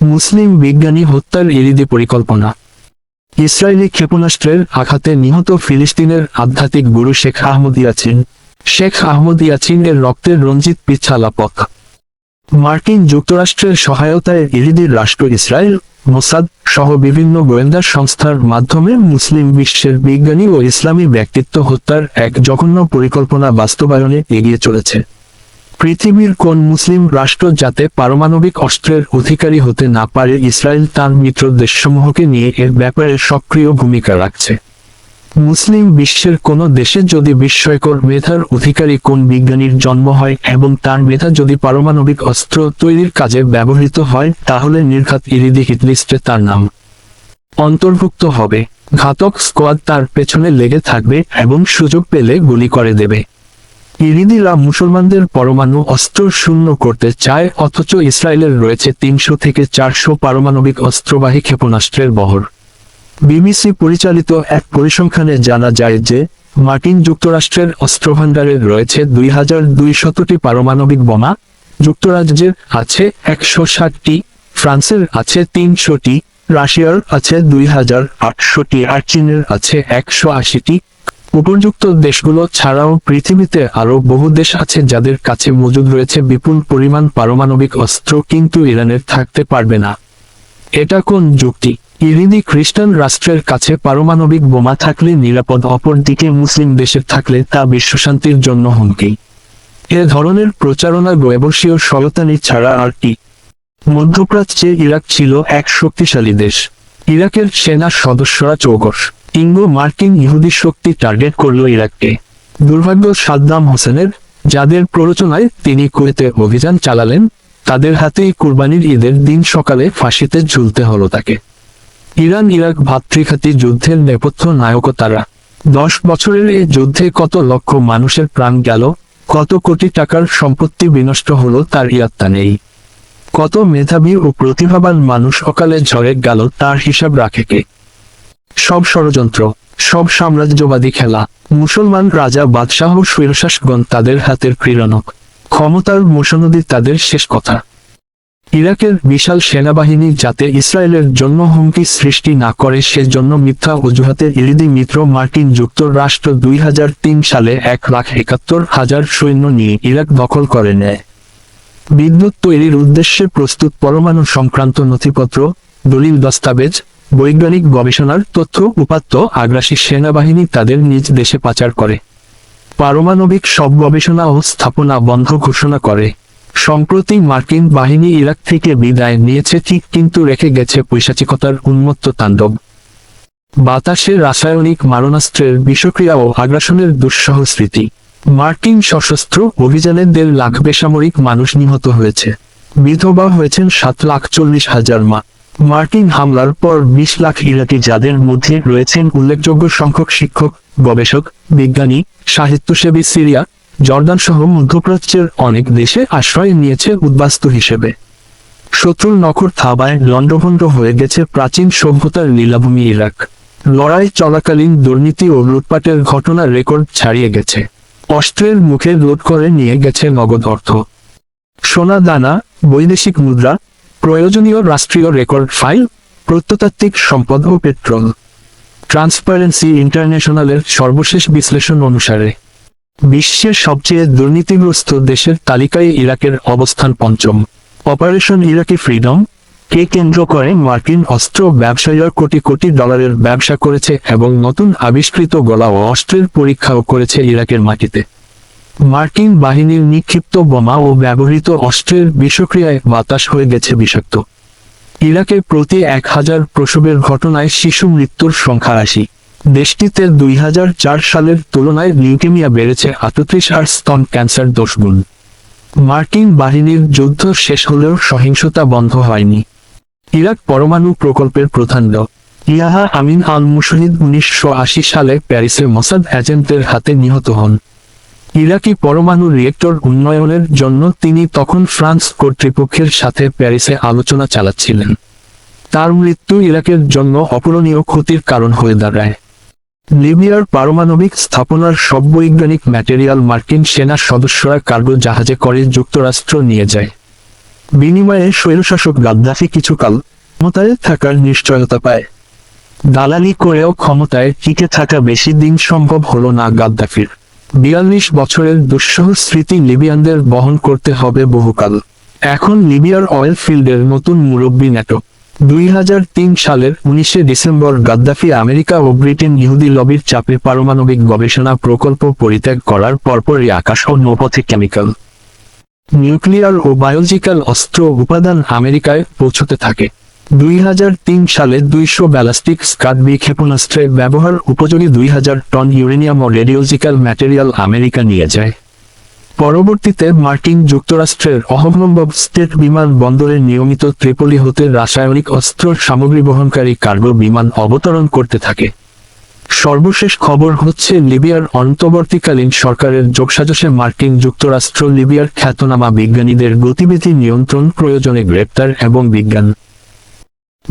মুসলিম বিজ্ঞানী হত্যার ইরিদি পরিকল্পনা। ইসরায়েলি ক্ষেপণাস্ত্রের আঘাতে নিহত ফিলিস্তিনের আধ্যাত্মিক গুরু শেখ আহমদ ইয়াছিন শেখ আহমদ ইয়াছিনের রক্তের রঞ্জিত পিছালা পথ মার্কিন যুক্তরাষ্ট্রের সহায়তায় ইরিদির রাষ্ট্র ইসরায়েল মোসাদ সহ বিভিন্ন গোয়েন্দা সংস্থার মাধ্যমে মুসলিম বিশ্বের বিজ্ঞানী ও ইসলামী ব্যক্তিত্ব হত্যার এক জঘন্য পরিকল্পনা বাস্তবায়নে এগিয়ে চলেছে। পৃথিবীর কোন মুসলিম রাষ্ট্র যাতে পারমাণবিক অস্ত্রের অধিকারী হতে না পারে ইসরায়েল তার মিত্র দেশসমূহকে নিয়ে এর ব্যাপারে সক্রিয় ভূমিকা রাখছে। মুসলিম বিশ্বের কোন দেশে যদি বিস্ময়কর মেধার অধিকারী কোন বিজ্ঞানীর জন্ম হয় এবং তার মেধা যদি পারমাণবিক অস্ত্র তৈরির কাজে ব্যবহৃত হয়, তাহলে নির্ঘাত ইরিদি হিটলিস্টে তার নাম অন্তর্ভুক্ত হবে। ঘাতক স্কোয়াড তার পেছনে লেগে থাকবে এবং সুযোগ পেলে গুলি করে দেবে। ইরিদিরা মুসলমানদের পরমাণু অস্ত্র শূন্য করতে চায়, অথচ ইসরায়েলের রয়েছে তিনশো থেকে চারশো পারমাণবিক অস্ত্রবাহী ক্ষেপণাস্ত্রের বহর। বিবিসি পরিচালিত এক পরিসংখ্যানে জানা যায় যে, মার্কিন যুক্তরাষ্ট্রের অস্ত্রভাণ্ডারে রয়েছে দুই হাজার দুইশতটি পারমাণবিক বোমা, যুক্তরাজ্যের আছে একশো ষাটটি, ফ্রান্সের আছে তিনশোটি, রাশিয়ার আছে দুই হাজার আটশোটি আর চীনের আছে একশো আশিটি। উপযুক্ত দেশগুলো ছাড়াও পৃথিবীতে আরও বহু দেশ আছে যাদের কাছে মজুদ রয়েছে বিপুল পরিমাণ পারমাণবিক অস্ত্র, কিন্তু ইরানের থাকতে পারবে না। এটা কোন যুক্তি? ইরিদি খ্রিস্টান রাষ্ট্রের কাছে পারমাণবিক বোমা থাকলে নিরাপদ অপরদিকে মুসলিম দেশের থাকলে তা বিশ্বশান্তির জন্য হুমকি। এ ধরনের প্রচারণা ব্যবসীয় শয়তানি ছাড়া আর কি। মধ্যপ্রাচ্যে ইরাক ছিল এক শক্তিশালী দেশ। ইরাকের সেনা সদস্যরা চৌকস। ইঙ্গো মার্কিন ইহুদি শক্তি টার্গেট করল ইরাককে। দুর্ভাগ্য সাদ্দাম হোসেনের, যাদের প্ররোচনায় তিনি কুয়েতে অভিযান চালালেন, তাদের হাতেই কুরবানির ঈদের দিন সকালে ফাঁসিতে ঝুলতে হলো তাকে। ইরান ইরাক ভাতৃঘাতী যুদ্ধের নেপথ্য নায়কও তারা দশ বছরের এই যুদ্ধে কত লক্ষ মানুষের প্রাণ গেল, কত কোটি টাকার সম্পত্তি বিনষ্ট হলো তার ইয়াত্তা নেই। কত মেধাবী ও প্রতিভাবান মানুষ অকালে ঝরে গেল তার হিসাব রাখে কে। সব ষড়যন্ত্র, সব সাম্রাজ্যবাদী খেলা, মুসলমান রাজা বাদশাহ ও স্বৈরশাসকগণ তাদের হাতের ক্রীড়নক, ক্ষমতার মোশনদী তাদের শেষ কথা। ইরাকের বিশাল সেনাবাহিনী যাতে ইসরায়েলের জন্য হুমকি সৃষ্টি না করে সেজন্য মিথ্যা অজুহাতে ইরিদি মিত্র মার্কিন যুক্তরাষ্ট্র দুই হাজার তিন সালে এক লাখ একাত্তর হাজার সৈন্য নিয়ে ইরাক দখল করে নেয়। বিদ্যুৎ তৈরির উদ্দেশ্যে প্রস্তুত পরমাণু সংক্রান্ত নথিপত্র, দলিল দস্তাবেজ বৈজ্ঞানিক গবেষণার তথ্য উপাত্ত আগ্রাসী সেনাবাহিনী তাদের নিজ দেশে পাচার করে। পারমাণবিক সব গবেষণা ও স্থাপনা বন্ধ ঘোষণা করে। সম্প্রতি মার্কিন বাহিনী ইরাক থেকে বিদায় নিয়েছে, ঠিক কিন্তু রেখে গেছে পৈশাচিকতার উন্মত্ত তাণ্ডব। বাতাসে রাসায়নিক মারণাস্ত্রের বিষক্রিয়া ও আগ্রাসনের দুঃসহ স্মৃতি। মার্কিন সশস্ত্র অভিযানে দেড় লাখ বেসামরিক মানুষ নিহত হয়েছে। বিধবা হয়েছেন সাত লাখ চল্লিশ হাজার মা। মার্কিন হামলার পর বিশ লাখ ইরাকি যাদের মধ্যে রয়েছেন উল্লেখযোগ্য সংখ্যক শিক্ষক, গবেষক, বিজ্ঞানী, সাহিত্যসেবী সিরিয়া জর্দান সহ মধ্যপ্রাচ্যের অনেক দেশে আশ্রয় নিয়েছে উদ্বাস্তু হিসেবে। শত্রুর নখর থাবায় লণ্ডভণ্ড হয়ে গেছে প্রাচীন সভ্যতার লীলাভূমি ইরাক। লড়াই চলাকালীন দুর্নীতি ও লুটপাটের ঘটনা রেকর্ড ছাড়িয়ে গেছে। অস্ত্রের মুখে লোড করে নিয়ে গেছে নগদ অর্থ। সোনা দানা, বৈদেশিক মুদ্রা প্রয়োজনীয় রাষ্ট্রীয় রেকর্ড ফাইল, প্রত্নতাত্ত্বিক সম্পদ ও পেট্রোল। ট্রান্সপারেন্সি ইন্টারন্যাশনালের সর্বশেষ বিশ্লেষণ অনুসারে, বিশ্বের সবচেয়ে দুর্নীতিগ্রস্ত দেশের তালিকায় ইরাকের অবস্থান পঞ্চম। অপারেশন ইরাকি ফ্রিডম কে কেন্দ্র করে মার্কিন অস্ত্র ব্যবসায়ীরা কোটি কোটি ডলারের ব্যবসা করেছে এবং নতুন আবিষ্কৃত গলা ও অস্ত্রের পরীক্ষাও করেছে ইরাকের মাটিতে। মার্কিন বাহিনীর নিক্ষিপ্ত বোমা ও ব্যবহৃত অস্ত্রের বিষক্রিয়ায় বাতাস হয়ে গেছে বিষাক্ত। ইরাকে প্রতি এক হাজার প্রসবের ঘটনায় শিশু মৃত্যুর সংখ্যা আশি। দেশটিতে দুই হাজার চার সালের তুলনায় লিউকেমিয়া বেড়েছে আটত্রিশ আর স্তন ক্যান্সার দোষগুণ মার্কিন বাহিনীর যুদ্ধ শেষ হলেও সহিংসতা বন্ধ হয়নি। ইরাক পরমাণু প্রকল্পের প্রধান ইয়াহা আমিন আল মুশহিদ উনিশশো আশি সালে প্যারিসে মোসাদ এজেন্টদের হাতে নিহত হন। ইরাকি পরমাণু রিয়েক্টর উন্নয়নের জন্য তিনি তখন ফ্রান্স কর্তৃপক্ষের সাথে প্যারিসে আলোচনা চালাচ্ছিলেন। তার মৃত্যু ইরাকের জন্য অপূরণীয় ক্ষতির কারণ হয়ে দাঁড়ায়। লিবিয়ার পারমাণবিক স্থাপনার সব বৈজ্ঞানিক ম্যাটেরিয়াল মার্কিন সেনা সদস্যরা কার্গো জাহাজে করে যুক্তরাষ্ট্র নিয়ে যায়। বিনিময়ে স্বৈরশাসক গাদ্দাফি কিছুকাল ক্ষমতায় থাকার নিশ্চয়তা পায়। দালালি করেও ক্ষমতায় টিকে থাকা বেশি দিন সম্ভব হল না গাদ্দাফির। বিয়াল্লিশ বছরের দুঃসহ স্মৃতি লিবিয়ানদের বহন করতে হবে বহুকাল। এখন লিবিয়ার অয়েল ফিল্ডের নতুন মুরব্বী ন্যাটো দুই হাজার তিন সালের উনিশে ডিসেম্বর গাদ্দাফি আমেরিকা ও ব্রিটেন ইহুদি লবির চাপে পারমাণবিক গবেষণা প্রকল্প পরিত্যাগ করার পরপরই আকাশ ও নৌপথে কেমিক্যাল। নিউক্লিয়ার ও বায়োলজিক্যাল অস্ত্র উপাদান আমেরিকায় পৌঁছতে থাকে। দুই হাজার তিন সালে দুইশো ব্যালাস্টিক স্কাডবি ক্ষেপণাস্ত্রে ব্যবহার উপযোগী দুই হাজার টন ইউরেনিয়াম ও রেডিওলজিক্যাল ম্যাটেরিয়াল আমেরিকা নিয়ে যায়। পরবর্তীতে মার্কিন যুক্তরাষ্ট্রের অহম্মদ স্টেট বিমান বন্দরে নিয়মিত ত্রিপলি হতে রাসায়নিক অস্ত্র সামগ্রী বহনকারী কার্গো বিমান অবতরণ করতে থাকে। সর্বশেষ খবর হচ্ছে, লিবিয়ার অন্তর্বর্তীকালীন সরকারের যোগসাজশে মার্কিন যুক্তরাষ্ট্র লিবিয়ার খ্যাতনামা বিজ্ঞানীদের গতিবিধি নিয়ন্ত্রণ প্রয়োজনে গ্রেপ্তার এবং বিজ্ঞান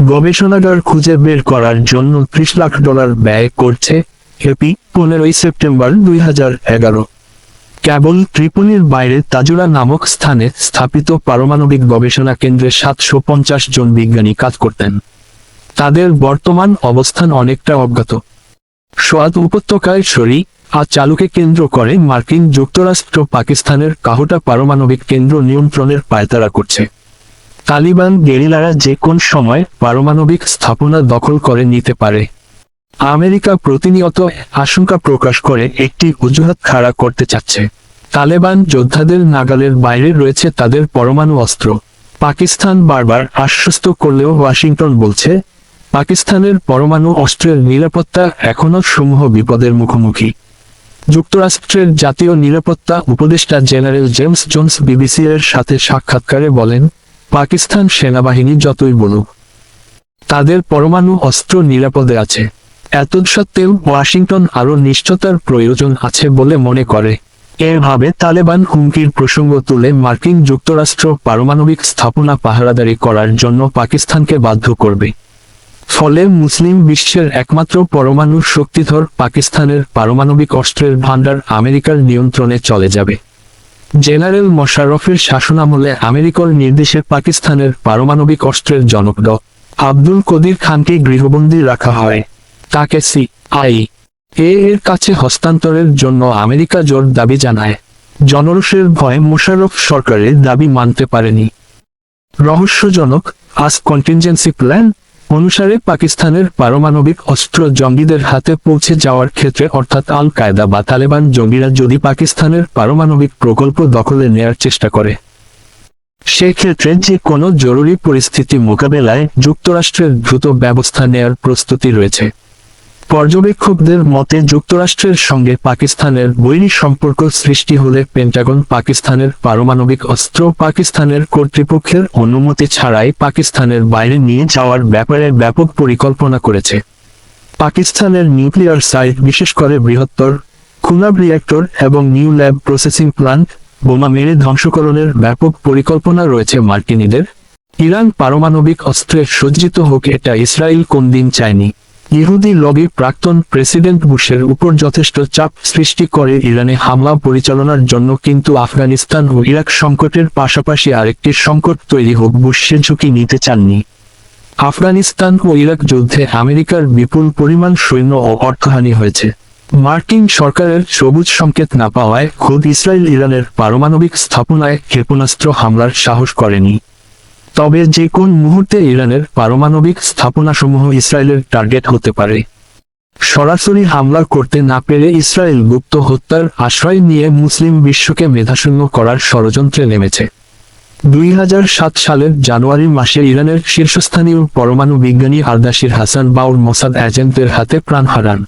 গবেষণাগার খুঁজে বের করার জন্য ত্রিশ লাখ ডলার ব্যয় করছে হেপি পনেরোই সেপ্টেম্বর দুই হাজার এগারো। কেবল ত্রিপুলির বাইরে তাজুরা নামক স্থানে স্থাপিত পারমাণবিক গবেষণা কেন্দ্রে সাতশো পঞ্চাশ জন বিজ্ঞানী কাজ করতেন। তাদের বর্তমান অবস্থান অনেকটা অজ্ঞাত। সোয়াদ উপত্যকায় সরি আর চালুকে কেন্দ্র করে মার্কিন যুক্তরাষ্ট্র পাকিস্তানের কাহোটা পারমাণবিক কেন্দ্র নিয়ন্ত্রণের পায়তারা করছে। তালিবান গেরিলারা যে কোন সময় পারমাণবিক স্থাপনা দখল করে নিতে পারে। আমেরিকা প্রতিনিয়ত আশঙ্কা প্রকাশ করে একটি অজুহাত খাড়া করতে চাচ্ছে। তালেবান যোদ্ধাদের নাগালের বাইরে রয়েছে তাদের পরমাণু অস্ত্র। পাকিস্তান বারবার আশ্বস্ত করলেও ওয়াশিংটন বলছে, পাকিস্তানের পরমাণু অস্ত্রের নিরাপত্তা এখনও সমূহ বিপদের মুখোমুখি। যুক্তরাষ্ট্রের জাতীয় নিরাপত্তা উপদেষ্টা জেনারেল জেমস জোন্স বিবিসি এর সাথে সাক্ষাৎকারে বলেন পাকিস্তান সেনাবাহিনী যতই বলুক, তাদের পরমাণু অস্ত্র নিরাপদে আছে। এতৎসত্ত্বেও ওয়াশিংটন আরও নিশ্চয়তার প্রয়োজন আছে বলে মনে করে। এভাবে তালেবান হুমকির প্রসঙ্গ তুলে মার্কিন যুক্তরাষ্ট্র পারমাণবিক স্থাপনা পাহারাদারি করার জন্য পাকিস্তানকে বাধ্য করবে। ফলে মুসলিম বিশ্বের একমাত্র পরমাণু শক্তিধর পাকিস্তানের পারমাণবিক অস্ত্রের ভাণ্ডার আমেরিকার নিয়ন্ত্রণে চলে যাবে। জেনারেল মোশাররফের শাসনামলে আমেরিকার নির্দেশে পাকিস্তানের পারমাণবিক অস্ত্রের জনক ড. আব্দুল কদির খানকে গৃহবন্দী রাখা হয়। তাকে সি আই এ এর কাছে হস্তান্তরের জন্য আমেরিকা জোর দাবি জানায়। জনরোষের ভয়ে মোশাররফ সরকারের দাবি মানতে পারেনি। রহস্যজনক, আজ কন্টিনজেন্সি প্ল্যান অনুসারে পাকিস্তানের পারমাণবিক অস্ত্র জঙ্গিদের হাতে পৌঁছে যাওয়ার ক্ষেত্রে অর্থাৎ আল কায়দা বা তালেবান জঙ্গিরা যদি পাকিস্তানের পারমাণবিক প্রকল্প দখলে নেয়ার চেষ্টা করে, সেক্ষেত্রে যে কোনো জরুরি পরিস্থিতি মোকাবেলায় যুক্তরাষ্ট্রের দ্রুত ব্যবস্থা নেয়ার প্রস্তুতি রয়েছে। পর্যবেক্ষকদের মতে যুক্তরাষ্ট্রের সঙ্গে পাকিস্তানের বৈরী সম্পর্ক সৃষ্টি হলে পেন্টাগন পাকিস্তানের পারমাণবিক অস্ত্র পাকিস্তানের কর্তৃপক্ষের অনুমতি ছাড়াই পাকিস্তানের বাইরে নিয়ে যাওয়ার ব্যাপারে ব্যাপক পরিকল্পনা করেছে। পাকিস্তানের নিউক্লিয়ার সাইট, বিশেষ করে বৃহত্তর খুনাব রিয়াক্টর এবং নিউ ল্যাব প্রসেসিং প্লান্ট, বোমা মেরে ধ্বংসকরণের ব্যাপক পরিকল্পনা রয়েছে মার্কিনীদের। ইরান পারমাণবিক অস্ত্রে সজ্জিত হোক এটা ইসরায়েল কোনদিন চায়নি। ইহুদি লবি প্রাক্তন প্রেসিডেন্ট বুশের উপর যথেষ্ট চাপ সৃষ্টি করে ইরানে হামলা পরিচালনার জন্য কিন্তু আফগানিস্তান ও ইরাক সংকটের পাশাপাশি আরেকটি সংকট তৈরি হোক বুশ সে ঝুঁকি নিতে চাননি। আফগানিস্তান ও ইরাক যুদ্ধে আমেরিকার বিপুল পরিমাণ সৈন্য ও অর্থহানি হয়েছে। মার্কিন সরকারের সবুজ সংকেত না পাওয়ায় খোদ ইসরায়েল ইরানের পারমাণবিক স্থাপনায় ক্ষেপণাস্ত্র হামলার সাহস করেনি। তবে যে কোন মুহূর্তে ইরানের পারমাণবিক স্থাপনাসমূহ ইসরায়েলের টার্গেট হতে পারে। সরাসরি হামলা করতে না পেরে ইসরায়েল গুপ্ত হত্যার আশ্রয় নিয়ে মুসলিম বিশ্বকে মেধাশূন্য করার ষড়যন্ত্রে নেমেছে। দুই হাজার সাত সালের জানুয়ারি মাসে ইরানের শীর্ষস্থানীয় পরমাণু বিজ্ঞানী আরদাশির হাসান বাউর মোসাদ এজেন্টদের হাতে প্রাণ হারান।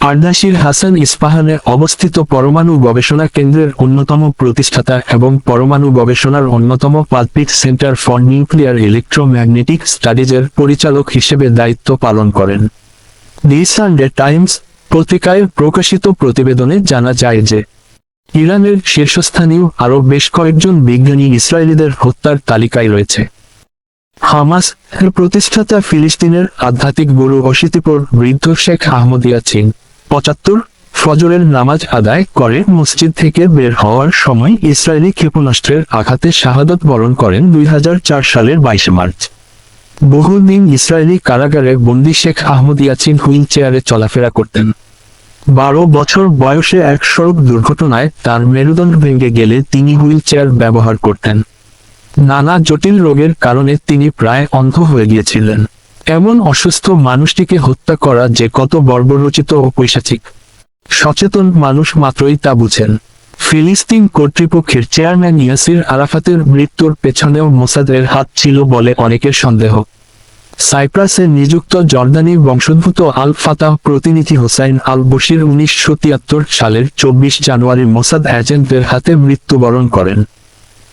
আরদাশির হাসান ইস্পাহানে অবস্থিত পরমাণু গবেষণা কেন্দ্রের অন্যতম প্রতিষ্ঠাতা এবং পরমাণু গবেষণার অন্যতম পালপিক সেন্টার ফর নিউক্লিয়ার ইলেকট্রোম্যাগনেটিক স্টাডিজের পরিচালক হিসেবে দায়িত্ব পালন করেন। দি সানডে টাইমস পত্রিকায় প্রকাশিত প্রতিবেদনে জানা যায় যে, ইরানের শীর্ষস্থানীয় আরও বেশ কয়েকজন বিজ্ঞানী ইসরায়েলিদের হত্যার তালিকায় রয়েছে। হামাস এর প্রতিষ্ঠাতা ফিলিস্তিনের আধ্যাত্মিক গুরু অশীতিপর বৃদ্ধ শেখ আহমদিয়া চিন। পঁচাত্তর ফজরের নামাজ আদায় করে মসজিদ থেকে বের হওয়ার সময় ইসরায়েলি ক্ষেপণাস্ত্রের আঘাতে শাহাদত বরণ করেন দুই হাজার চার সালের বাইশে মার্চ। বহুদিন ইসরায়েলি কারাগারে বন্দি শেখ আহমদ ইয়াছিন হুইল চেয়ারে চলাফেরা করতেন। বারো বছর বয়সে এক সড়ক দুর্ঘটনায় তার মেরুদণ্ড ভেঙে গেলে তিনি হুইল চেয়ার ব্যবহার করতেন। নানা জটিল রোগের কারণে তিনি প্রায় অন্ধ হয়ে গিয়েছিলেন। এমন অসুস্থ মানুষটিকে হত্যা করা যে কত বর্বরচিত ও পৈশাচিক। সচেতন মানুষ মাত্রই তা বুঝেন। ফিলিস্তিন কর্তৃপক্ষের চেয়ারম্যান ইয়াসির আরাফাতের মৃত্যুর পেছনেও মোসাদের হাত ছিল বলে অনেকের সন্দেহ। সাইপ্রাসে নিযুক্ত জর্দানি বংশোদ্ভূত আল ফাতাহ প্রতিনিধি হোসাইন আল বশির উনিশশো তিয়াত্তর সালের চব্বিশ জানুয়ারি মোসাদ এজেন্টদের হাতে মৃত্যুবরণ করেন।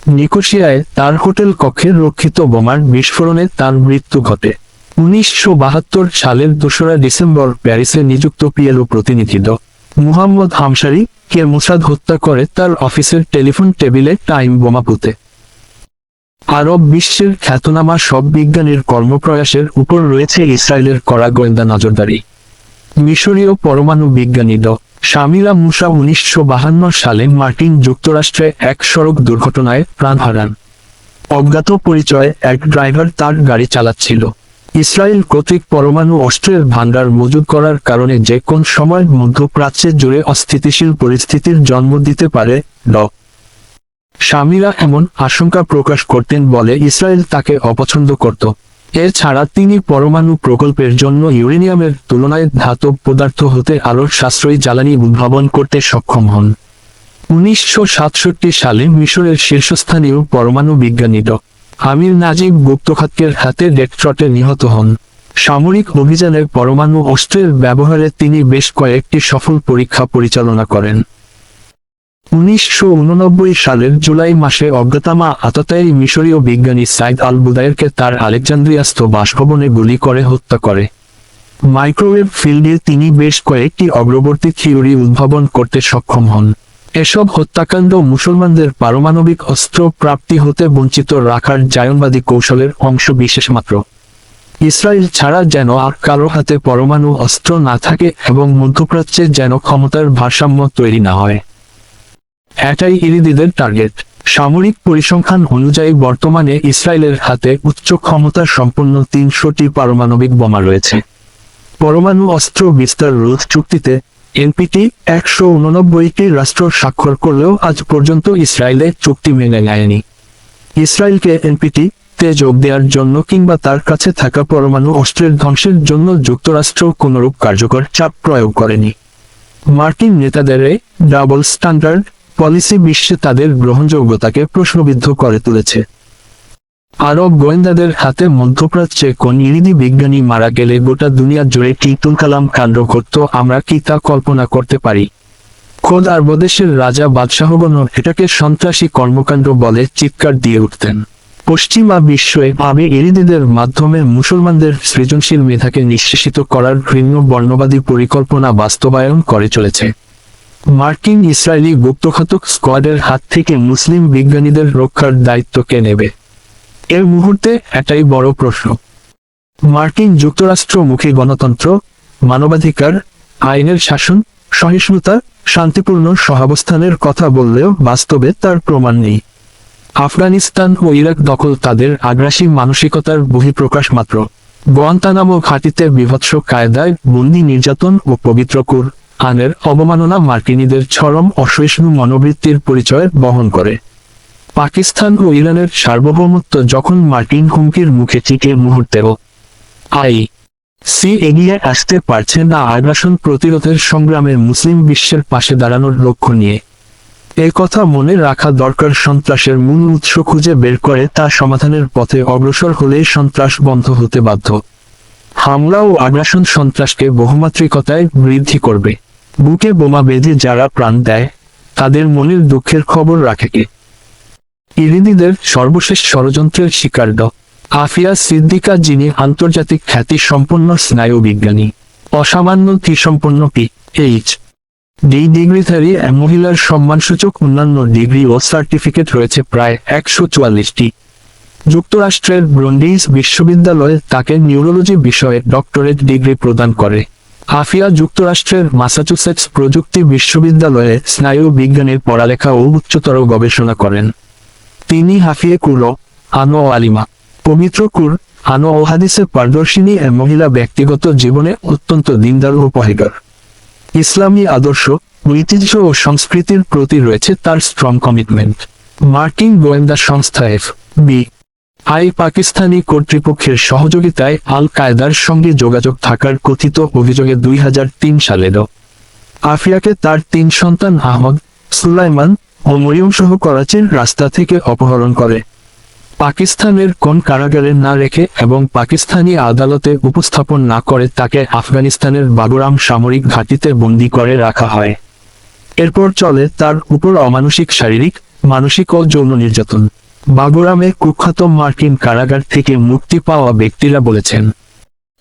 নিকোশিয়ায় তার হোটেল কক্ষের রক্ষিত বোমার বিস্ফোরণে তার মৃত্যু ঘটে। উনিশশো বাহাত্তর সালের দোসরা ডিসেম্বর প্যারিসে নিযুক্ত পিএলও প্রতিনিধি ড. মুহাম্মদ হামসারি কে মুসাদ হত্যা করে তার অফিসের টেলিফোন টেবিলে টাইম বোমা পুঁতে আরব বিশ্বের খ্যাতনামা সব বিজ্ঞানীর কর্মপ্রয়াসের উপর রয়েছে ইসরায়েলের কড়া গোয়েন্দা নজরদারি। মিশরীয় পরমাণু বিজ্ঞানী ড. শামিলা মুসা উনিশশো বাহান্ন সালে মার্কিন যুক্তরাষ্ট্রে এক সড়ক দুর্ঘটনায় প্রাণ হারান। অজ্ঞাত পরিচয়ে এক ড্রাইভার তার গাড়ি চালাচ্ছিল। ইসরায়েল কর্তৃক পরমাণু অস্ত্রের ভান্ডার মজুদ করার কারণে যে কোন সময় মধ্যপ্রাচ্যে জুড়ে অস্থিতিশীল পরিস্থিতির জন্ম দিতে পারে, ড। স্বামীরা এমন আশঙ্কা প্রকাশ করতেন বলে ইসরায়েল তাকে অপছন্দ করত। এছাড়া তিনি পরমাণু প্রকল্পের জন্য ইউরেনিয়ামের তুলনায় ধাতব পদার্থ হতে আরও সাশ্রয়ী জ্বালানি উদ্ভাবন করতে সক্ষম হন। উনিশশো সাতষট্টি সালে মিশরের শীর্ষস্থানীয় পরমাণু বিজ্ঞানী ড। আমির নাজিব গুপ্তখাতকের হাতে ডেট্রটে নিহত হন। সামরিক অভিযানে পরমাণু অস্ত্রের ব্যবহারে তিনি বেশ কয়েকটি সফল পরীক্ষা পরিচালনা করেন। উনিশশো উননব্বই সালের জুলাই মাসে অজ্ঞাতামা আততায়ী মিশরীয় বিজ্ঞানী সাইদ আল বুদায়েরকে তার আলেকজান্দ্রিয়াস্থ বাসভবনে গুলি করে হত্যা করে। মাইক্রোওয়েভ ফিল্ডে তিনি বেশ কয়েকটি অগ্রবর্তী থিওরি উদ্ভাবন করতে সক্ষম হন। এসব হত্যাকাণ্ড মুসলমানদের পারমাণবিক অস্ত্র প্রাপ্তি হতে বঞ্চিত রাখার জায়নবাদী কৌশলের অংশ বিশেষ মাত্র। ইসরায়েল ছাড়া যেন আর কারও হাতে পরমাণু অস্ত্র না থাকে এবং মধ্যপ্রাচ্যে যেন ক্ষমতার ভারসাম্য তৈরি না হয়। এটাই ইরিদিদের টার্গেট। সামরিক পরিসংখ্যান অনুযায়ী বর্তমানে ইসরায়েলের হাতে উচ্চ ক্ষমতা সম্পন্ন তিনশোটি পারমাণবিক বোমা রয়েছে। পরমাণু অস্ত্র বিস্তার রোধ চুক্তিতে এনপিটি একশো উননব্বইটি রাষ্ট্র স্বাক্ষর করলেও আজ পর্যন্ত ইসরায়েলে চুক্তি মেনে নেয়নি। ইসরায়েলকে এনপিটি তে যোগ দেওয়ার জন্য কিংবা তার কাছে থাকা পরমাণু অস্ত্রের ধ্বংসের জন্য যুক্তরাষ্ট্র কোনরূপ কার্যকর চাপ প্রয়োগ করেনি। মার্কিন নেতাদের ডাবল স্ট্যান্ডার্ড পলিসি বিশ্বে তাদের গ্রহণযোগ্যতাকে প্রশ্নবিদ্ধ করে তুলেছে। আরব গোয়েন্দাদের হাতে মধ্যপ্রাচ্যে কোন ইরিদি বিজ্ঞানী মারা গেলে গোটা দুনিয়া জুড়ে কি তুলকালাম কাণ্ড ঘটত, আমরা কি তা কল্পনা করতে পারি? খোদ আর আরবদেশের রাজা বাদশাহগণ এটাকে সন্ত্রাসী কর্মকাণ্ড বলে চিৎকার দিয়ে উঠতেন। পশ্চিমা বিশ্বে আবে ইরিদিদের মাধ্যমে মুসলমানদের সৃজনশীল মেধাকে নিঃশেষিত করার ঘৃণ্য বর্ণবাদী পরিকল্পনা বাস্তবায়ন করে চলেছে। মার্কিন ইসরায়েলি গুপ্তঘাতক স্কোয়াডের হাত থেকে মুসলিম বিজ্ঞানীদের রক্ষার দায়িত্ব কে নেবে? এর মুহূর্তে এটাই বড় প্রশ্ন। মার্কিন যুক্তরাষ্ট্র মুখে গণতন্ত্র, মানবাধিকার, আইনের শাসন, সহিষ্ণুতা, শান্তিপূর্ণ সহাবস্থানের কথা বললেও বাস্তবে তার প্রমাণ নেই। আফগানিস্তান ও ইরাক দখল তাদের আগ্রাসী মানসিকতার বহিঃপ্রকাশ মাত্র। গোয়ান্তানামো ঘাটিতে বিভৎস কায়দায় বন্দি নির্যাতন ও পবিত্র কুর আনের অবমাননা মার্কিনীদের চরম অসহিষ্ণু মনোবৃত্তির পরিচয় বহন করে। পাকিস্তান ও ইরানের সার্বভৌমত্ব যখন মার্কিন হুমকির মুখে চিকে মুহূর্তেও আই সি এগিয়ে আসতে পারছে না আগ্রাসন প্রতিরোধের সংগ্রামে মুসলিম বিশ্বের পাশে দাঁড়ানোর লক্ষ্য নিয়ে। এ কথা মনে রাখা দরকার সন্ত্রাসের মূল উৎস খুঁজে বের করে তা সমাধানের পথে অগ্রসর হলে সন্ত্রাস বন্ধ হতে বাধ্য। হামলা ও আগ্রাসন সন্ত্রাসকে বহুমাত্রিকতায় বৃদ্ধি করবে। বুকে বোমা বেঁধে যারা প্রাণ দেয়, তাদের মনের দুঃখের খবর রাখে কে? ইরিদিদের সর্বশেষ ষড়যন্ত্রের শিকার ড। আফিয়া সিদ্দিকা, যিনি আন্তর্জাতিক খ্যাতি সম্পন্ন স্নায়ু বিজ্ঞানী অসামান্য ত্রিসম্পন্ন পি এইচ ডি ডিগ্রিধারী মহিলার সম্মানসূচক অন্যান্য ডিগ্রি ও সার্টিফিকেট রয়েছে প্রায় একশো চুয়াল্লিশটি। যুক্তরাষ্ট্রের ব্রন্ডিজ বিশ্ববিদ্যালয়ে তাকে নিউরোলজি বিষয়ে ডক্টরেট ডিগ্রি প্রদান করে। আফিয়া যুক্তরাষ্ট্রের মাসাচুসেটস প্রযুক্তি বিশ্ববিদ্যালয়ে স্নায়ু বিজ্ঞানের পড়ালেখা ও উচ্চতর গবেষণা করেন। তিনি হাফিয়ে কুরো আনো আলিমা। পবিত্র কুর আনো ও হাদিসের পারদর্শিনী এ মহিলা ব্যক্তিগত জীবনে অত্যন্ত দিনদার ও ইসলামী আদর্শ, ঐতিহ্য ও সংস্কৃতির প্রতি রয়েছে তার স্ট্রং কমিটমেন্ট মার্কিন গোয়েন্দা সংস্থা এফ বি আই পাকিস্তানি কর্তৃপক্ষের সহযোগিতায় আল কায়দার সঙ্গে যোগাযোগ থাকার কথিত অভিযোগে দুই হাজার তিন সালের আফিয়াকে তার তিন সন্তান আহমদ সুলাইমান ও মরিয়ম সহ করাচির রাস্তা থেকে অপহরণ করে। পাকিস্তানের কোন কারাগারে না রেখে এবং পাকিস্তানি আদালতে উপস্থাপন না করে তাকে আফগানিস্তানের বাগুরাম সামরিক ঘাঁটিতে বন্দি করে রাখা হয়। এরপর চলে তার উপর অমানসিক শারীরিক, মানসিক ও যৌন নির্যাতন। বাগুরামে কুখ্যাত মার্কিন কারাগার থেকে মুক্তি পাওয়া ব্যক্তিরা বলেছেন,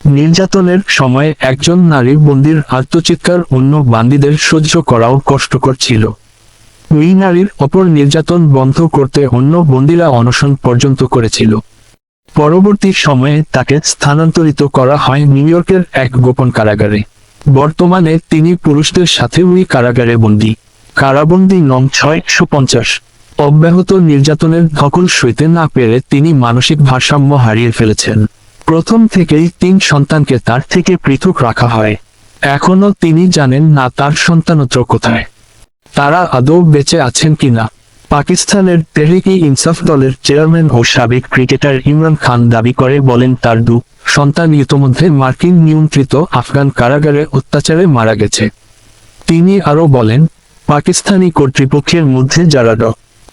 নির্যাতনের সময় একজন নারী বন্দির আত্মচিৎকার অন্য বান্দিদের সহ্য করাও কষ্টকর ছিল। ওই নারীর অপর নির্যাতন বন্ধ করতে অন্য বন্দিরা অনশন পর্যন্ত করেছিল। পরবর্তী সময়ে তাকে স্থানান্তরিত করা হয় নিউ ইয়র্কের এক গোপন কারাগারে। বর্তমানে তিনি পুরুষদের সাথে ওই কারাগারে বন্দী। কারাবন্দী নং ছয়শো পঞ্চাশ। অব্যাহত নির্যাতনের ধকল সইতে না পেরে তিনি মানসিক ভারসাম্য হারিয়ে ফেলেছেন। প্রথম থেকেই তিন সন্তানকে তার থেকে পৃথক রাখা হয়। এখনও তিনি জানেন না তার সন্তানত্র কোথায়। তারা আদৌ বেঁচে আছেন কিনা? পাকিস্তানের তেহরিকি ইনসাফ দলের চেয়ারম্যান ও সাবেক ক্রিকেটার ইমরান খান দাবি করে বলেন, তার দু সন্তান ইতোমধ্যে মার্কিন নিয়ন্ত্রিত আফগান কারাগারে অত্যাচারে মারা গেছে। তিনি আরও বলেন, পাকিস্তানি কর্তৃপক্ষের মধ্যে যারা ড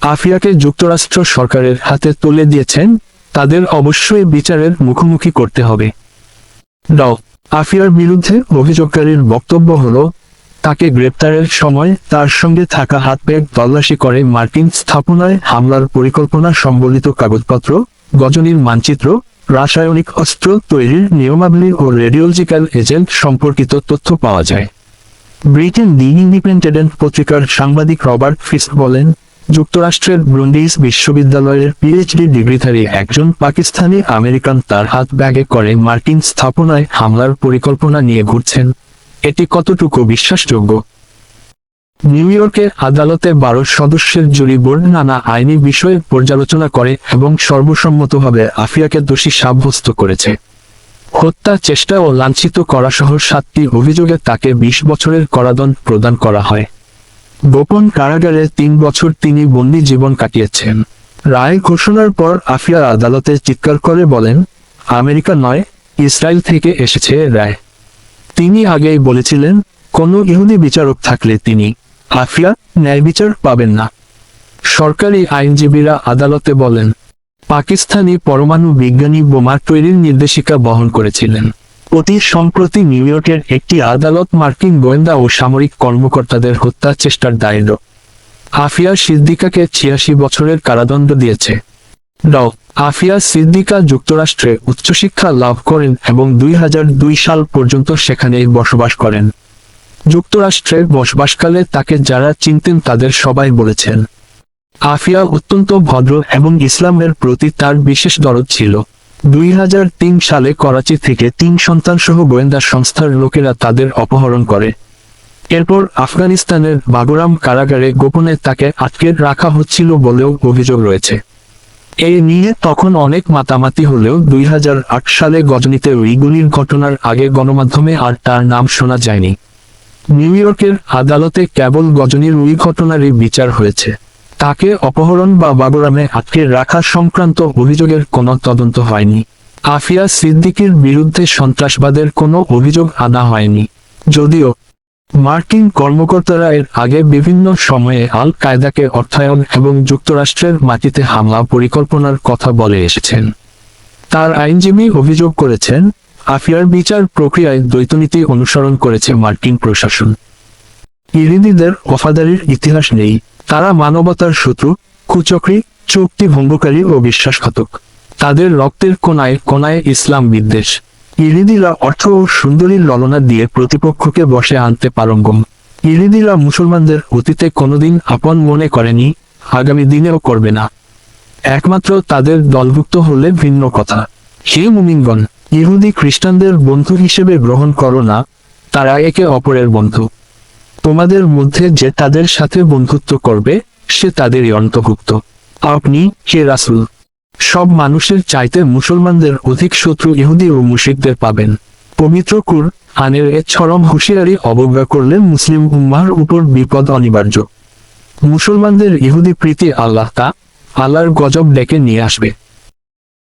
আফিয়াকে যুক্তরাষ্ট্র সরকারের হাতে তুলে দিয়েছেন, তাদের অবশ্যই বিচারের মুখোমুখি করতে হবে। ড আফিয়ার বিরুদ্ধে অভিযোগকারীর বক্তব্য হল তাকে গ্রেপ্তারের সময় তার সঙ্গে থাকা হাত ব্যাগ তল্লাশি করে মার্কিন স্থাপনায় হামলার পরিকল্পনা সম্বলিত কাগজপত্র, গজনীর মানচিত্র, রাসায়নিক অস্ত্র তৈরির নিয়মাবলী ও রেডিওলজিক্যাল এজেন্ট সম্পর্কিত তথ্য পাওয়া যায়। ব্রিটেন দি ইন্ডিপেন্ডেন্ট পত্রিকার সাংবাদিক রবার্ট ফিস্ক বলেন, যুক্তরাষ্ট্রের ব্রুন্ডিজ বিশ্ববিদ্যালয়ের পিএইচডি ডিগ্রিধারী একজন পাকিস্তানি আমেরিকান তার হাত ব্যাগে করে মার্কিন স্থাপনায় হামলার পরিকল্পনা নিয়ে ঘুরছেন। এটি কতটুকু বিশ্বাসযোগ্য? নিউ ইয়র্কের আদালতে বারো সদস্যের জুরি বোর্ড নানা আইনি বিষয়ে পর্যালোচনা করে এবং সর্বসম্মতভাবে আফিয়াকে দোষী সাব্যস্ত করেছে। হত্যা চেষ্টা ও লাঞ্ছিত করা সহ সাতটি অভিযোগে তাকে বিশ বছরের কারাদণ্ড প্রদান করা হয়। গোপন কারাগারে তিন বছর তিনি বন্দি জীবন কাটিয়েছেন। রায় ঘোষণার পর আফিয়া আদালতে চিৎকার করে বলেন, আমেরিকা নয়, ইসরায়েল থেকে এসেছে রায়। তিনি আগেই বলেছিলেন, কোনো ইহুদি বিচারক থাকলে তিনি আফিয়া, ন্যায় বিচার পাবেন না। সরকারি আইনজীবীরা আদালতে বলেন, পাকিস্তানি পরমাণু বিজ্ঞানী বোমা তৈরির নির্দেশিকা বহন করেছিলেন। অতি সম্প্রতি নিউ ইয়র্কের একটি আদালত মার্কিন গোয়েন্দা ও সামরিক কর্মকর্তাদের হত্যা চেষ্টার দায়ের আফিয়া সিদ্দিকাকে ছিয়াশি বছরের কারাদণ্ড দিয়েছে। ড। আফিয়া সিদ্দিকা যুক্তরাষ্ট্রে উচ্চশিক্ষা লাভ করেন এবং দুই হাজার দুই সাল পর্যন্ত সেখানেই বসবাস করেন। যুক্তরাষ্ট্রে বসবাসকালে তাকে যারা চিনতেন তাদের সবাই বলেছেন। আফিয়া অত্যন্ত ভদ্র এবং ইসলামের প্রতি তার বিশেষ দরদ ছিল। দুই হাজার তিন সালে করাচি থেকে তিন সন্তান সহ গোয়েন্দা সংস্থার লোকেরা তাদের অপহরণ করে। এরপর আফগানিস্তানের বাগুরাম কারাগারে গোপনে তাকে আটকে রাখা হচ্ছিল বলেও অভিযোগ রয়েছে। এই নিয়ে তখন অনেক মাতামাতি হলেও দুই হাজার আট সালে গজনীতে উইগুলির ঘটনার আগে গণমাধ্যমে আর তার নাম শোনা যায়নি। নিউ ইয়র্কের আদালতে কেবল গজনীর ওই ঘটনারই বিচার হয়েছে। তাকে অপহরণ বা বাগুরামে আটকে রাখা সংক্রান্ত অভিযোগের কোনো তদন্ত হয়নি। আফিয়া সিদ্দিকির বিরুদ্ধে সন্ত্রাসবাদের কোনো অভিযোগ আনা হয়নি। যদিও মার্কিন কর্মকর্তারা এর আগে বিভিন্ন সময়ে আল কায়দাকে অর্থায়ন এবং যুক্তরাষ্ট্রের মাটিতে হামলা পরিকল্পনার কথা বলে এসেছেন। তার আইনজীবী অভিযোগ করেছেন, আফিয়ার বিচার প্রক্রিয়ায় দ্বৈতনীতি অনুসরণ করেছে মার্কিন প্রশাসন। ইরিদিদের ওফাদারির ইতিহাস নেই, তারা মানবতার শত্রু, কুচক্রী, চুক্তি ভঙ্গকারী ও বিশ্বাসঘাতক। তাদের রক্তের কোনায় কোনায় ইসলাম বিদ্বেষ। ইরিদিরা অর্থ ও সুন্দরীর ললনা দিয়ে প্রতিপক্ষকে বসে আনতে পারঙ্গম। ইরিদিরা মুসলমানদের অতীতে কোনোদিন আপন মনে করেনি, আগামী দিনেও করবে না। একমাত্র তাদের দলভুক্ত হলে ভিন্ন কথা। হে মুমিনগণ, ইহুদি খ্রিস্টানদের বন্ধু হিসেবে গ্রহণ করো না, তারা একে অপরের বন্ধু। তোমাদের মধ্যে যে তাদের সাথে বন্ধুত্ব করবে, সে তাদেরই অন্তর্ভুক্ত। আপনি কে রাসুল সব মানুষের চাইতে মুসলমানদের অধিক শত্রু ইহুদি ও মুশিকদের পাবেন। পবিত্র কুর, আনের এ চরম হুঁশিয়ারি অবজ্ঞা করলে মুসলিম উম্মার উপর বিপদ অনিবার্য। মুসলমানদের ইহুদি প্রীতি আল্লাহ তা আল্লাহর গজব ডেকে নিয়ে আসবে।